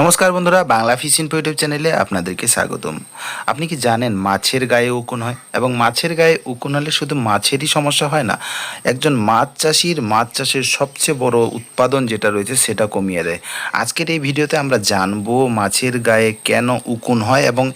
নমস্কার বন্ধুরা, Bangla fish info YouTube চ্যানেলে আপনাদেরকে স্বাগতম। আপনি কি জানেন মাছের গায়ে উকুন হয়? এবং মাছের গায়ে উকুন হলে শুধু মাছেরই সমস্যা হয় না, একজন মাছ চাষির মাছ চাষের সবচেয়ে বড় উৎপাদন যেটা রয়েছে সেটা কমিয়ে দেয়। আজকের এই ভিডিওতে আমরা জানব মাছের গায়ে কেন উকুন হয় এবং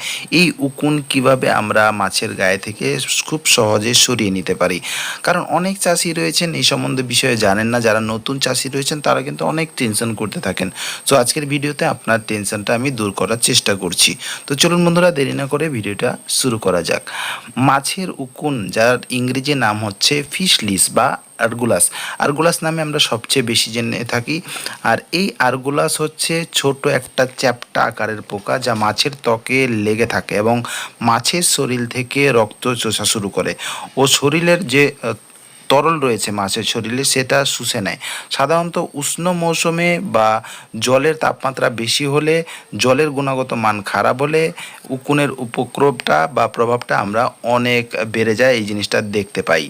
এই উকুন কীভাবে আমরা মাছের গায়ে থেকে খুব সহজে সরিয়ে নিতে পারি। কারণ অনেক চাষি রয়েছেন, এই সম্বন্ধে বিষয়ে জানেন না, যারা নতুন চাষি রয়েছেন তারা কিন্তু অনেক টেনশন করতে থাকেন। সো আজকের ভিডিওতে আপনার টেনশনটা আমি দূর করার চেষ্টা করছি। তো চলুন বন্ধুরা, দেরি না করে ভিডিওটা শুরু করা যাক। মাছের উকুন, যার ইংরেজি নাম হচ্ছে ফিশলিস বা আরগুলাস আরগুলাস নামে আমরা সবচেয়ে বেশি জেনে থাকি। আর এই আরগুলাস হচ্ছে ছোট একটা চ্যাপ্টা আকারের পোকা যা মাছের ত্বকে লেগে থাকে এবং মাছের শরীর থেকে রক্ত চোষা শুরু করে। ও শরীরের যে তরল রয়েছে মাছের শরীরে, সেটা শুষে নেয়। সাধারণত উষ্ণ মৌসুমে বা জলের তাপমাত্রা বেশি হলে জলের গুণগত মান খারাপ হলে উকুনের উপক্রবটা বা প্রভাবটা আমরা অনেক বেড়ে যায়, এই জিনিসটা দেখতে পাই।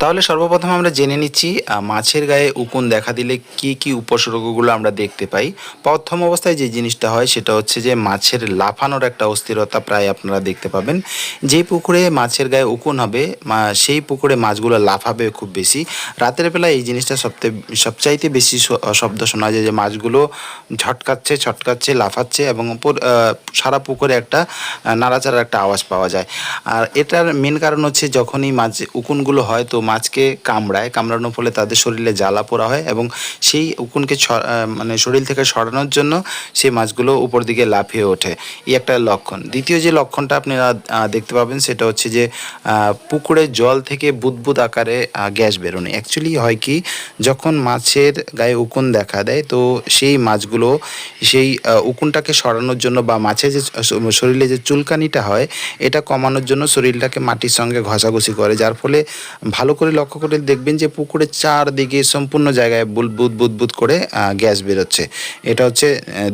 তাহলে সর্বপ্রথম আমরা জেনে নিচ্ছি মাছের গায়ে উকুন দেখা দিলে কি কি উপসর্গগুলো আমরা দেখতে পাই। প্রথম অবস্থায় যে জিনিসটা হয় সেটা হচ্ছে যে মাছের লাফানোর একটা অস্থিরতা প্রায় আপনারা দেখতে পাবেন। যেই পুকুরে মাছের গায়ে উকুন হবে সেই পুকুরে মাছগুলো লাফাবে খুব বেশি। রাতের বেলা এই জিনিসটা সবথেকে সবচাইতে বেশি শব্দ শোনা যায় যে মাছগুলো ঝটকাচ্ছে, ছটকাচ্ছে, লাফাচ্ছে এবং সারা পুকুরে একটা নাড়াচাড়ার একটা আওয়াজ পাওয়া যায়। আর এটার মেন কারণ হচ্ছে যখনই মাছ উকুনগুলো হয় তো মাছকে কামড়ায়, কামড়ানোর ফলে তাদের শরীরে জ্বালা পোড়া হয় এবং সেই উকুনকে মানে শরীর থেকে সরানোর জন্য সেই মাছগুলো উপর দিকে লাফিয়ে ওঠে। এই একটা লক্ষণ। দ্বিতীয় যে লক্ষণটা আপনারা দেখতে পাবেন সেটা হচ্ছে যে পুকুরে জল থেকে বুদবুদ আকারে গ্যাস বেরোনো। অ্যাকচুয়ালি হয় কি, যখন মাছের গায়ে উকুন দেখা দেয়, তো সেই মাছগুলো সেই উকুনটাকে সরানোর জন্য বা মাছের যে শরীরে যে চুলকানিটা হয়, এটা কমানোর জন্য শরীরটাকে মাটির সঙ্গে ঘষাঘষি করে, যার ফলে ভালো করে লক্ষ্য করে দেখবেন যে পুকুরের চারদিকে সম্পূর্ণ জায়গায় বুদবুদ বুদবুদ করে গ্যাস বেরোচ্ছে। এটা হচ্ছে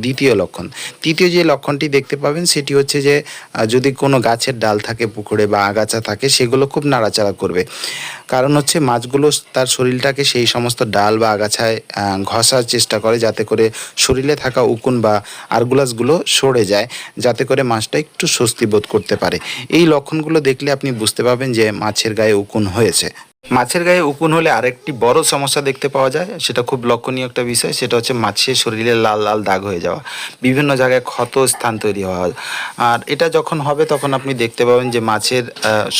দ্বিতীয় লক্ষণ। তৃতীয় যে লক্ষণটি দেখতে পাবেন সেটি হচ্ছে যে যদি কোনো গাছের ডাল থাকে পুকুরে বা আগাছা থাকে, সেগুলো খুব নাড়াচাড়া করবে। কারণ হচ্ছে মাছগুলো তার শরীরটাকে সেই সমস্ত ডাল বা আগাছায় ঘষার চেষ্টা করে যাতে করে শরীরে থাকা উকুন বা আরগুলাসগুলো সরে যায়, যাতে করে মাছটা একটু স্বস্তি বোধ করতে পারে। এই লক্ষণগুলো দেখলে আপনি বুঝতে পারবেন যে মাছের গায়ে উকুন হয়েছে। মাছের গায়ে উকুন হলে আরেকটি বড় সমস্যা দেখতে পাওয়া যায়, সেটা খুব লক্ষণীয় একটা বিষয়, সেটা হচ্ছে মাছের শরীরে লাল লাল দাগ হয়ে যাওয়া। বিভিন্ন জায়গায় ক্ষত স্থান তৈরি হওয়া। আর এটা যখন হবে, তখন আপনি দেখতে পাবেন যে মাছের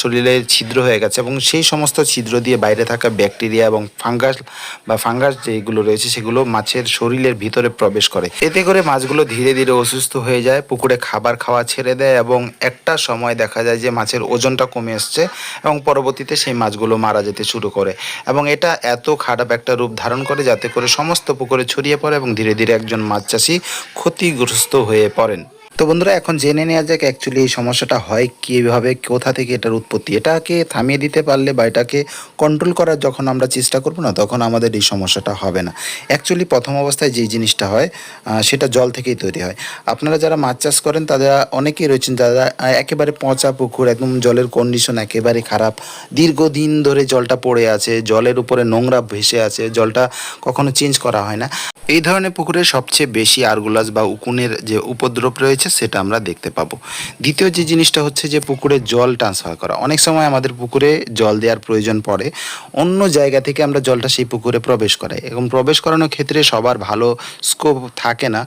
শরীরে ছিদ্র হয়ে গেছে এবং সেই সমস্ত ছিদ্র দিয়ে বাইরে থাকা ব্যাকটেরিয়া এবং ফাঙ্গাস বা ফাঙ্গাস যেগুলো রয়েছে, সেগুলো মাছের শরীরের ভিতরে প্রবেশ করে। এতে করে মাছগুলো ধীরে ধীরে অসুস্থ হয়ে যায়, পুকুরে খাবার খাওয়া ছেড়ে দেয় এবং একটা সময় দেখা যায় যে মাছের ওজনটা কমে আসছে এবং পরবর্তীতে সেই মাছগুলো মারা যেতে শুরু করে এবং এটা এত খারাপ একটা রূপ ধারণ করে যাতে করে সমস্ত পুকুরে ছড়িয়ে পড়ে এবং ধীরে ধীরে একজন মাছ চাষি ক্ষতিগ্রস্ত হয়ে পড়েন। তো বন্ধুরা, এখন জেনে নেওয়া যাক অ্যাকচুয়ালি এই সমস্যাটা হয় কীভাবে, কোথা থেকে এটার উৎপত্তি। এটাকে থামিয়ে দিতে পারলে বা এটাকে কন্ট্রোল করার যখন আমরা চেষ্টা করব না, তখন আমাদের এই সমস্যাটা হবে না। অ্যাকচুয়ালি প্রথম অবস্থায় যেই জিনিসটা হয় সেটা জল থেকেই তৈরি হয়। আপনারা যারা মাছ চাষ করেন, তারা অনেকেই রয়েছেন যারা একেবারে পচা পুকুর, একদম জলের কন্ডিশন একেবারে খারাপ। দীর্ঘদিন ধরে জলটা পড়ে আছে, জলের উপরে নোংরা ভেসে আছে, জলটা কখনো চেঞ্জ করা হয় না। এই ধরনের পুকুরে সবচেয়ে বেশি আরগুলাস বা উকুনের যে উপদ্রব রয়েছে সেটা আমরা দেখতে পাবো। দ্বিতীয় যে জিনিসটা হচ্ছে যে, পুকুরে জল ট্রান্সফার করা। অনেক সময় আমাদের পুকুরে জল দেওয়ার প্রয়োজন পড়ে। অন্য জায়গা থেকে আমরা জলটা সেই পুকুরে প্রবেশ করাই। এবং প্রবেশ করানোর ক্ষেত্রে সবার ভালো স্কোপ থাকে না।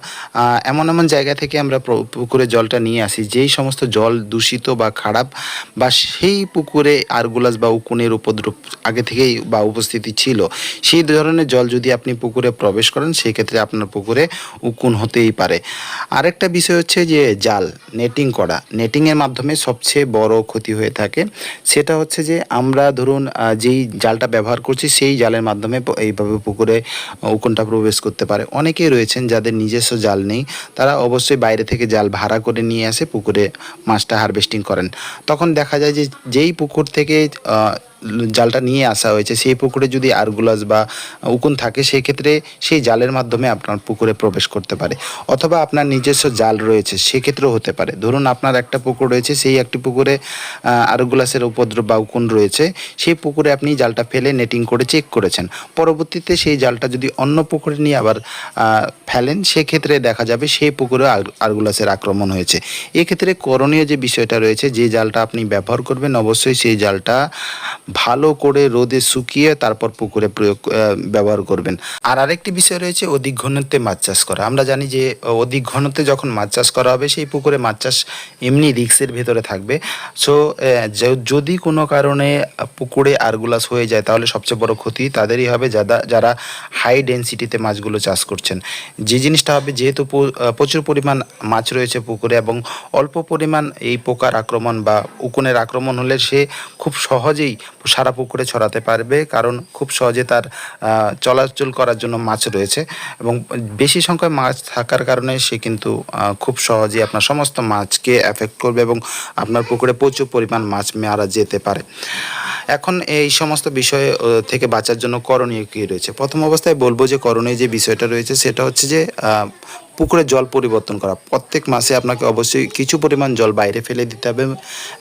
এমন এমন জায়গা থেকে আমরা পুকুরে জলটা নিয়ে আসি, যেই সমস্ত জল দূষিত বা খারাপ বা সেই পুকুরে আরগুলাস বা উকুনের উপদ্রব আগে থেকেই বা উপস্থিতি ছিল, সেই ধরনের জল যদি আপনি পুকুরে প্রবেশ করেন সেই ক্ষেত্রে আপনার পুকুরে উকুন হতেই পারে। আরেকটা বিষয় হচ্ছে যে জাল নেটিং করা নেটিংয়ের মাধ্যমে সবচেয়ে বড় ক্ষতি হয়ে থাকে। সেটা হচ্ছে যে আমরা ধরুন যেই জালটা ব্যবহার করছি, সেই জালের মাধ্যমে এইভাবে পুকুরে উকুনটা প্রবেশ করতে পারে। অনেকেই রয়েছেন যাদের নিজস্ব জাল নেই, তারা অবশ্যই বাইরে থেকে জাল ভাড়া করে নিয়ে আসে পুকুরে মাছটা হারভেস্টিং করেন। তখন দেখা যায় যে যেই পুকুর থেকে জালটা নিয়ে আসা হয়েছে, সেই পুকুরে যদি আরগুলাস বা উকুন থাকে, সেই ক্ষেত্রে সেই জালের মাধ্যমে আপনার পুকুরে প্রবেশ করতে পারে। অথবা আপনার নিজস্ব জাল রয়েছে সেক্ষেত্রেও হতে পারে। ধরুন আপনার একটা পুকুর রয়েছে, সেই একটি পুকুরে আরগুলাসের উপদ্রব বা উকুন রয়েছে, সেই পুকুরে আপনি জালটা ফেলে নেটিং করে চেক করেছেন। পরবর্তীতে সেই জালটা যদি অন্য পুকুরে নিয়ে আবার ফেলেন সেক্ষেত্রে দেখা যাবে সেই পুকুরে আর- আরগুলাসের আক্রমণ হয়েছে। এক্ষেত্রে করণীয় যে বিষয়টা রয়েছে, যে জালটা আপনি ব্যবহার করবেন, অবশ্যই সেই জালটা ভালো করে রোদে শুকিয়ে তারপর পুকুরে প্রয়োগ ব্যবহার করবেন। আর আরেকটি বিষয় রয়েছে অধিক ঘনত্বে মাছ চাষ করা। আমরা জানি যে অধিক ঘনত্বে যখন মাছ চাষ করা হবে, সেই পুকুরে মাছ চাষ এমনি রিক্সের ভেতরে থাকবে। সো যদি কোনো কারণে পুকুরে আরগুলাস হয়ে যায়, তাহলে সবচেয়ে বড় ক্ষতি তাদেরই হবে যারা যারা হাই ডেনসিটিতে মাছগুলো চাষ করছেন। যে জিনিসটা হবে, যেহেতু প্রচুর পরিমাণ মাছ রয়েছে পুকুরে এবং অল্প পরিমাণ এই পোকার আক্রমণ বা উকুনের আক্রমণ হলে সে খুব সহজেই সারা পুকুরে ছড়াতে পারবে, কারণ খুব সহজে তার চলাচল করার জন্য মাছ রয়েছে এবং বেশি সংখ্যায় মাছ থাকার কারণে সে কিন্তু খুব সহজেই আপনার সমস্ত মাছকে এফেক্ট করবে এবং আপনার পুকুরে প্রচুর পরিমাণ মাছ মারা যেতে পারে। এখন এই সমস্ত বিষয় থেকে বাঁচার জন্য করণীয় কী রয়েছে? প্রথম অবস্থায় বলব যে করণীয় যে বিষয়টা রয়েছে সেটা হচ্ছে যে আহ, পুকুরে জল পরিবর্তন করা। প্রত্যেক মাসে আপনাকে অবশ্যই কিছু পরিমাণ জল বাইরে ফেলে দিতে হবে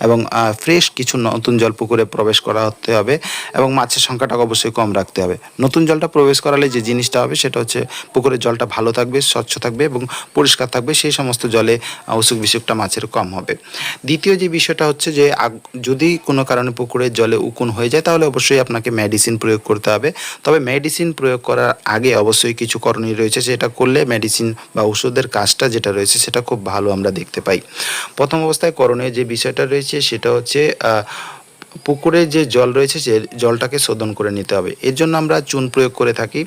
এবং ফ্রেশ কিছু নতুন জল পুকুরে প্রবেশ করা হতে হবে এবং মাছের সংখ্যাটা অবশ্যই কম রাখতে হবে। নতুন জলটা প্রবেশ করালে যে জিনিসটা হবে সেটা হচ্ছে পুকুরের জলটা ভালো থাকবে স্বচ্ছ থাকবে এবং পরিষ্কার থাকবে সেই সমস্ত জলে অসুখ বিসুখটা মাছের কম হবে। দ্বিতীয় যে বিষয়টা হচ্ছে যে যদি কোনো কারণে পুকুরের জলে উকুন হয়ে যায় তাহলে অবশ্যই আপনাকে মেডিসিন প্রয়োগ করতে হবে। তবে মেডিসিন প্রয়োগ করার আগে অবশ্যই কিছু করণীয় রয়েছে সেটা করলে মেডিসিন বা ওষুধের কাজটা যেটা রয়েছে সেটা খুব ভালো আমরা দেখতে পাই। প্রথম অবস্থায় করণীয় যে বিষয়টা রয়েছে সেটা হচ্ছে পুকুরে যে জল রয়েছে, সে জলটাকে শোধন করে নিতে হবে। এর জন্য আমরা চুন প্রয়োগ করে থাকি।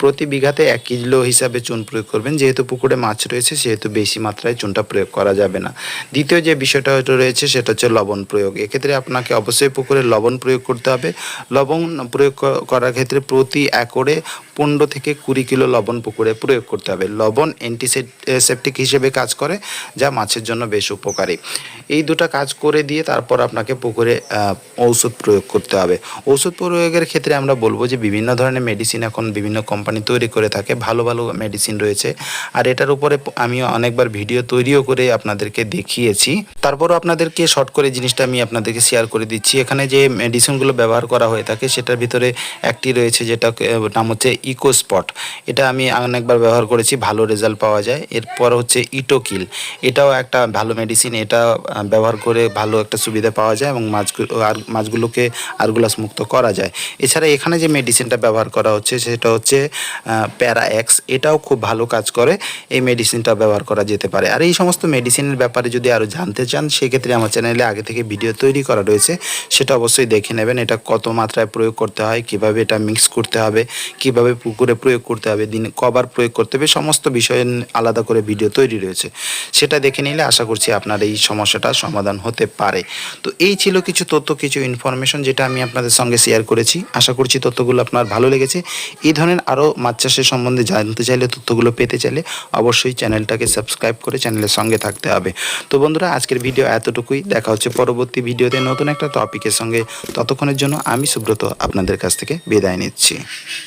প্রতি বিঘাতে এক কিলো হিসাবে চুন প্রয়োগ করবেন। যেহেতু পুকুরে মাছ রয়েছে, সেহেতু বেশি মাত্রায় চুনটা প্রয়োগ করা যাবে না। দ্বিতীয় যে বিষয়টা রয়েছে, সেটা হচ্ছে লবণ প্রয়োগ। এক্ষেত্রে আপনাকে অবশ্যই পুকুরে লবণ প্রয়োগ করতে হবে। লবণ প্রয়োগ করার ক্ষেত্রে প্রতি একরে পনেরো থেকে কুড়ি কিলো লবণ পুকুরে প্রয়োগ করতে হবে। লবণ অ্যান্টিসেপটিক হিসেবে কাজ করে, যা মাছের জন্য বেশ উপকারী। এই দুটো কাজ করে দিয়ে তারপর আপনাকে পুকুরে ঔষধ প্রয়োগ করতে হবে। ওষুধ প্রয়োগের ক্ষেত্রে আমরা বলব যে বিভিন্ন ধরনের মেডিসিন এখন বিভিন্ন কোম্পানি তৈরি করে থাকে, ভালো ভালো মেডিসিন রয়েছে। আর এটার উপরে আমি অনেকবার ভিডিও তৈরিও করে আপনাদেরকে দেখিয়েছি। তারপরও আপনাদেরকে শর্ট করে জিনিসটা আমি আপনাদেরকে শেয়ার করে দিচ্ছি। এখানে যে মেডিসিনগুলো ব্যবহার করা হয়ে থাকে, সেটার ভিতরে একটি রয়েছে যেটা নাম হচ্ছে ইকো স্পট এটা আমি অনেকবার ব্যবহার করেছি, ভালো রেজাল্ট পাওয়া যায়। এরপর হচ্ছে ইটোকিল এটাও একটা ভালো মেডিসিন এটা ব্যবহার করে ভালো একটা সুবিধা পাওয়া যায় এবং মাছগুলো আর মাছগুলোকে আরগুলাস মুক্ত করা যায়। এছাড়া এখানে যে মেডিসিনটা ব্যবহার করা হচ্ছে, সেটা হচ্ছে প্যারা এক্স এটাও খুব ভালো কাজ করে, এই মেডিসিনটা ব্যবহার করা যেতে পারে। আর এই সমস্ত মেডিসিনের ব্যাপারে যদি আরও জানতে চান, সেক্ষেত্রে আমার চ্যানেলে আগে থেকে ভিডিও তৈরি করা রয়েছে। সেটা অবশ্যই দেখে নেবেন, এটা কত মাত্রায় প্রয়োগ করতে হয়, কীভাবে এটা মিক্স করতে হবে, কীভাবে পুকুরে প্রয়োগ করতে হবে, দিন কবার প্রয়োগ করতে হবে, সমস্ত বিষয়ে আলাদা করে ভিডিও তৈরি রয়েছে। সেটা দেখে নিলে আশা করছি আপনার এই সমস্যাটা সমাধান হতে পারে। তো এই ছিল কিছু তথ্য কিছু ইনফরমেশন যেটা আমি আপনাদের সঙ্গে শেয়ার করেছি, আশা করছি তথ্যগুলো আপনার ভালো লেগেছে। এই ধরনের আরও মাছ চাষের সম্বন্ধে জানতে চাইলে, তথ্যগুলো পেতে চাইলে অবশ্যই চ্যানেলটাকে সাবস্ক্রাইব করে চ্যানেলের সঙ্গে থাকতে হবে। তো বন্ধুরা, আজকের ভিডিও এতটুকুই। দেখা হচ্ছে পরবর্তী ভিডিওতে নতুন একটা টপিকের সঙ্গে। ততক্ষণের জন্য আমি সুব্রত আপনাদের কাছ থেকে বিদায় নিচ্ছি।